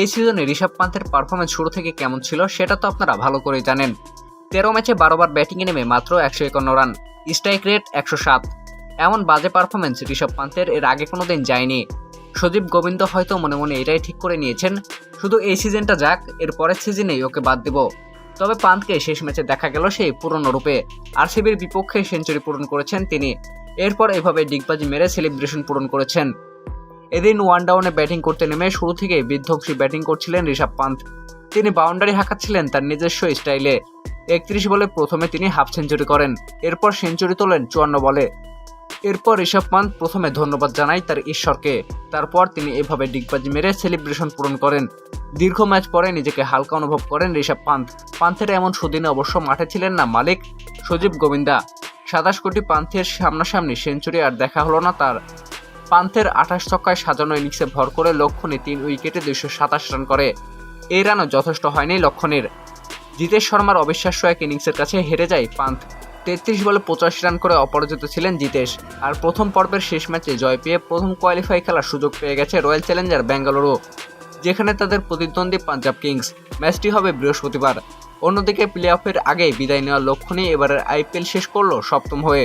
এই সিজনে ঋষভ পান্থের পারফরমেন্স শুরু থেকে কেমন ছিল সেটা তো আপনারা ভালো করেই জানেন। তেরো ম্যাচে বারোবার ব্যাটিংয়ে নেমে মাত্র একশো একান্ন রান স্ট্রাইক রেট একশো সাত। এমন বাজে পারফরমেন্স ঋষভ পান্থের এর আগে কোনো দিন যায়নি। সজীব গোবিন্দ হয়তো মনে মনে এটাই ঠিক করে নিয়েছেন, শুধু এই সিজনটা যাক, এর পরের সিজনেই ওকে বাদ দেব। তবে পান্থকে শেষ ম্যাচে দেখা গেল সেই পুরনো রূপে। আরসিবির বিপক্ষে সেঞ্চুরি পূরণ করেছেন তিনি। এরপর এভাবে ডিগবাজি মেরে সেলিব্রেশন পূরণ করেছেন। এদিন ওয়ান ডাউনে ব্যাটিং করতে নেমে শুরু থেকে বিধ্বংসী ব্যাটিং করছিলেন ঋষভ পান্থ তিনি বাউন্ডারি হাঁকাচ্ছিলেন তার নিজস্ব স্টাইলে একত্রিশ বলে প্রথমে তিনি হাফ সেঞ্চুরি করেন, এরপর সেঞ্চুরি তোলেন চুয়ান্ন বলে। এরপর ঋষভ পান্থ প্রথমে ধন্যবাদ জানায় তার ঈশ্বরকে, তারপর তিনি এভাবে ডিগবাজি মেরে সেলিব্রেশন পূরণ করেন। দীর্ঘ ম্যাচ পরে নিজেকে হালকা অনুভব করেন ঋষভ পান্থ পান্থের এমন সুদিনে অবশ্য মাঠে ছিলেন না মালিক সজীব গোবিন্দা। সাতাশ কোটি পান্থের সামনাসামনি সেঞ্চুরি আর দেখা হলো না তার। পান্থের আঠাশ ছক্কায় সাজানো ইনিংসে ভর করে লক্ষণে তিন উইকেটে দুইশো সাতাশ রান করে। এই রানও যথেষ্ট হয়নি লক্ষণের। জিতেশ শর্মার অবিশ্বাস্য এক ইনিংসের কাছে হেরে যায় পান্থ তেত্রিশ বলে পঁচাশি রান করে অপরাজিত ছিলেন জিতেশ। আর প্রথম পর্বের শেষ ম্যাচে জয় পেয়ে প্রথম কোয়ালিফাই খেলার সুযোগ পেয়ে গেছে রয়্যাল চ্যালেঞ্জার বেঙ্গালুরু যেখানে তাদের প্রতিদ্বন্দ্বী পাঞ্জাব কিংস। ম্যাচটি হবে বৃহস্পতিবার। অন্যদিকে প্লে অফের আগে বিদায় নেওয়ার লক্ষ্য নিয়ে এবারের আইপিএল শেষ করল সপ্তম হয়ে।